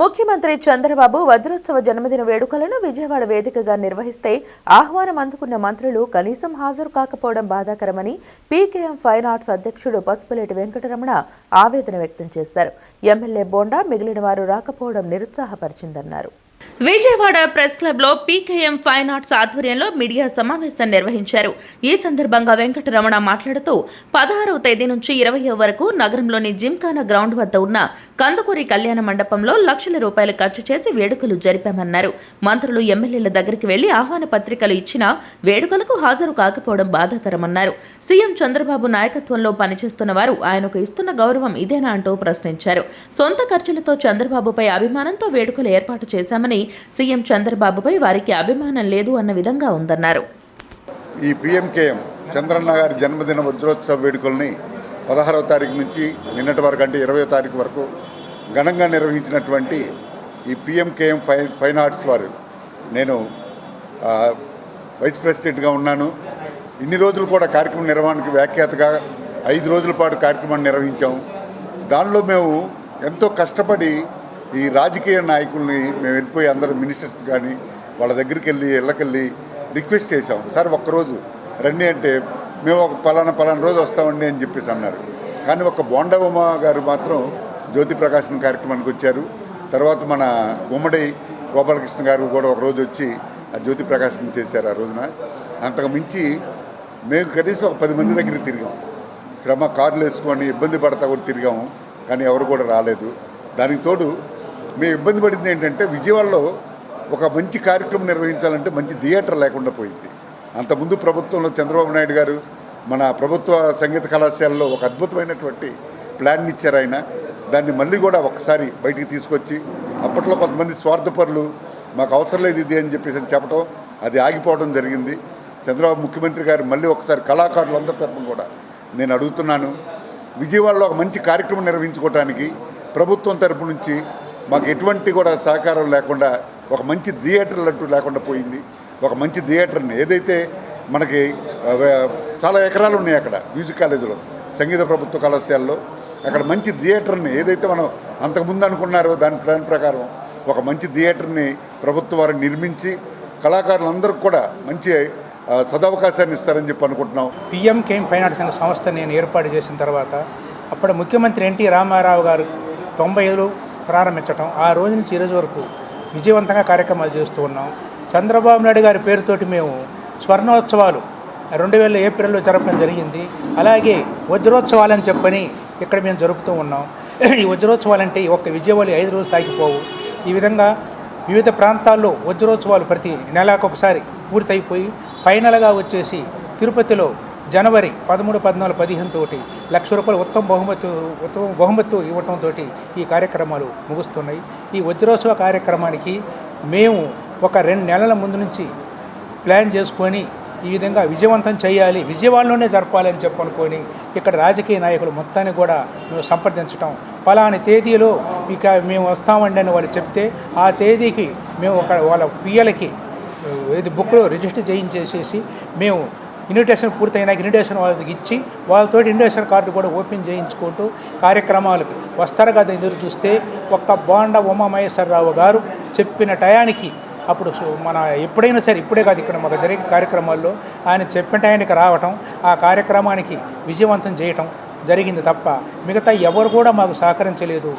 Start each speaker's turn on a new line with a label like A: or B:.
A: ముఖ్యమంత్రి చంద్రబాబు వజ్రోత్సవ జన్మదిన వేడుకలను విజయవాడ వేదికగా నిర్వహిస్తే ఆహ్వానం అందుకున్న మంత్రులు కనీసం హాజరు కాకపోవడం బాధాకరమని పీకేఎం ఫైన్ ఆర్ట్స్ అధ్యక్షుడు పసుపులేటి వెంకటరమణ ఆవేదన వ్యక్తం చేశారు. ఎమ్మెల్యే బోండా మిగిలిన వారు రాకపోవడం నిరుత్సాహపరిచిందన్నారు. విజయవాడ ప్రెస్ క్లబ్లో పీకేఎం ఫైన్ ఆర్ట్స్ ఆధ్వర్యంలో మీడియా సమావేశం నిర్వహించారు. ఈ సందర్భంగా వెంకటరమణ మాట్లాడుతూ పదహారవ తేదీ నుంచి ఇరవై వరకు నగరంలోని జిమ్ఖానా గ్రౌండ్ వద్ద ఉన్న కందుకూరి కళ్యాణ మండపంలో లక్షల రూపాయలు ఖర్చు చేసి వేడుకలు జరిపామన్నారు. మంత్రులు ఎమ్మెల్యేల దగ్గరికి వెళ్ళి ఆహ్వాన పత్రికలు ఇచ్చినా వేడుకలకు హాజరు కాకపోవడం బాధాకరమన్నారు. సీఎం చంద్రబాబు నాయకత్వంలో పనిచేస్తున్న వారు ఆయనకు ఇస్తున్న గౌరవం ఇదేనా అంటూ ప్రశ్నించారు. సొంత ఖర్చులతో చంద్రబాబుపై అభిమానంతో వేడుకలు ఏర్పాటు చేశామని సీఎం చంద్రబాబుపై వారికి అభిమానం లేదు అన్న విధంగా ఉందన్నారు.
B: ఈ పిఎంకేఎం చంద్రన్న గారి జన్మదిన వజ్రోత్సవ వేడుకల్ని పదహారవ తారీఖు నుంచి నిన్నటి వరకు అంటే ఇరవయో తారీఖు వరకు ఘనంగా నిర్వహించినటువంటి ఈ పిఎంకేఎం ఫైన్ ఫైన్ ఆర్ట్స్ వారు. నేను వైస్ ప్రెసిడెంట్గా ఉన్నాను. ఇన్ని రోజులు కూడా కార్యక్రమం నిర్వహణకి వ్యాఖ్యాతగా ఐదు రోజుల పాటు కార్యక్రమాన్ని నిర్వహించాము దానిలో మేము ఎంతో కష్టపడి ఈ రాజకీయ నాయకుల్ని మేము వెళ్ళిపోయి అందరూ మినిస్టర్స్ కానీ వాళ్ళ దగ్గరికి వెళ్ళి ఇళ్ళకెళ్ళి రిక్వెస్ట్ చేశాం. సార్ ఒక్కరోజు రండి అంటే మేము ఒక పలానా పలానా రోజు వస్తామండి అని చెప్పేసి అన్నారు. కానీ ఒక బోండబొమ్మ గారు మాత్రం జ్యోతి ప్రకాశం కార్యక్రమానికి వచ్చారు. తర్వాత మన గుమ్మడి గోపాలకృష్ణ గారు కూడా ఒక రోజు వచ్చి ఆ జ్యోతి ప్రకాశం చేశారు ఆ రోజున. అంతకు మించి మేము కనీసం ఒక పది మంది దగ్గర తిరిగాం. శ్రమ కార్లు వేసుకొని ఇబ్బంది పడతా కూడా తిరిగాము. కానీ ఎవరు కూడా రాలేదు. దానికి తోడు మేము ఇబ్బంది పడింది ఏంటంటే విజయవాడలో ఒక మంచి కార్యక్రమం నిర్వహించాలంటే మంచి థియేటర్ లేకుండా పోయింది. అంతకుముందు ప్రభుత్వంలో చంద్రబాబు నాయుడు గారు మన ప్రభుత్వ సంగీత కళాశాలలో ఒక అద్భుతమైనటువంటి ప్లాన్ ఇచ్చారు ఆయన. దాన్ని మళ్ళీ కూడా ఒకసారి బయటికి తీసుకొచ్చి అప్పట్లో కొంతమంది స్వార్థపరులు మాకు అవసరం లేదు ఇది అని చెప్పేసి చెప్పడం అది ఆగిపోవడం జరిగింది. చంద్రబాబు ముఖ్యమంత్రి గారు మళ్ళీ ఒకసారి కళాకారులందరి తరపున కూడా నేను అడుగుతున్నాను విజయవాడలో ఒక మంచి కార్యక్రమం నిర్వహించుకోవడానికి ప్రభుత్వం తరపు నుంచి మాకు ఎటువంటి కూడా సహకారం లేకుండా ఒక మంచి థియేటర్లు అంటూ లేకుండా పోయింది. ఒక మంచి థియేటర్ని ఏదైతే మనకి చాలా ఎకరాలు ఉన్నాయి అక్కడ మ్యూజిక్ కాలేజీలో సంగీత ప్రభుత్వ కళాశాలలో. అక్కడ మంచి థియేటర్ని ఏదైతే మనం అంతకుముందు అనుకున్నారో దాని ప్లాన్ ప్రకారం ఒక మంచి థియేటర్ని ప్రభుత్వ వారు నిర్మించి కళాకారులందరికీ కూడా మంచి సదవకాశాన్ని ఇస్తారని చెప్పి అనుకుంటున్నాం.
C: పిఎం కేమ్ ఫైనాన్స్ అనే సంస్థ నేను ఏర్పాటు చేసిన తర్వాత అప్పుడు ముఖ్యమంత్రి ఎన్టీ రామారావు గారు తొంభై ఐదులో ప్రారంభించడం ఆ రోజు నుంచి ఈరోజు వరకు విజయవంతంగా కార్యక్రమాలు చేస్తూ ఉన్నాం. చంద్రబాబు నాయుడు గారి పేరుతోటి మేము స్వర్ణోత్సవాలు రెండు వేల ఏప్రిల్లో జరపడం జరిగింది. అలాగే వజ్రోత్సవాలని చెప్పని ఇక్కడ మేము జరుపుతూ ఉన్నాం. ఈ వజ్రోత్సవాలంటే ఈ ఒక్క విజయవాడ ఐదు రోజులు తాగిపోవు ఈ విధంగా వివిధ ప్రాంతాల్లో వజ్రోత్సవాలు ప్రతి నెలకొకసారి పూర్తయిపోయి ఫైనల్గా వచ్చేసి తిరుపతిలో జనవరి పదమూడు పద్నాలుగు పదిహేను తోటి లక్ష రూపాయలు ఉత్తమ బహుమతి ఉత్తమ బహుమతి ఇవ్వటంతో ఈ కార్యక్రమాలు ముగుస్తున్నాయి. ఈ వజ్రోత్సవ కార్యక్రమానికి మేము ఒక రెండు నెలల ముందు నుంచి ప్లాన్ చేసుకొని ఈ విధంగా విజయవంతం చేయాలి. విజయవాడలోనే జరపాలని చెప్పనుకొని ఇక్కడ రాజకీయ నాయకులు మొత్తాన్ని కూడా మేము సంప్రదించడం పలాని తేదీలో ఇక మేము వస్తామండి అని వాళ్ళు చెప్తే ఆ తేదీకి మేము ఒక వాళ్ళ పిల్లలకి ఇది బుక్లో రిజిస్టర్ చేయించేసేసి మేము ఇన్విటేషన్ పూర్తయినాక ఇన్విటేషన్ వాళ్ళకి ఇచ్చి వాళ్ళతో ఇన్విటేషన్ కార్డు కూడా ఓపెన్ చేయించుకుంటూ కార్యక్రమాలకు వస్తారు కదా ఎదురు చూస్తే ఒక్క బోండ ఉమామహేశ్వరరావు గారు చెప్పిన టయానికి అప్పుడు మన ఎప్పుడైనా సరే ఇప్పుడే కాదు ఇక్కడ మాకు జరిగే కార్యక్రమాల్లో ఆయన చెప్పిన ఆయనకి రావటం ఆ కార్యక్రమానికి విజయవంతం చేయటం జరిగింది తప్ప మిగతా ఎవరు కూడా మాకు సహకరించలేదు.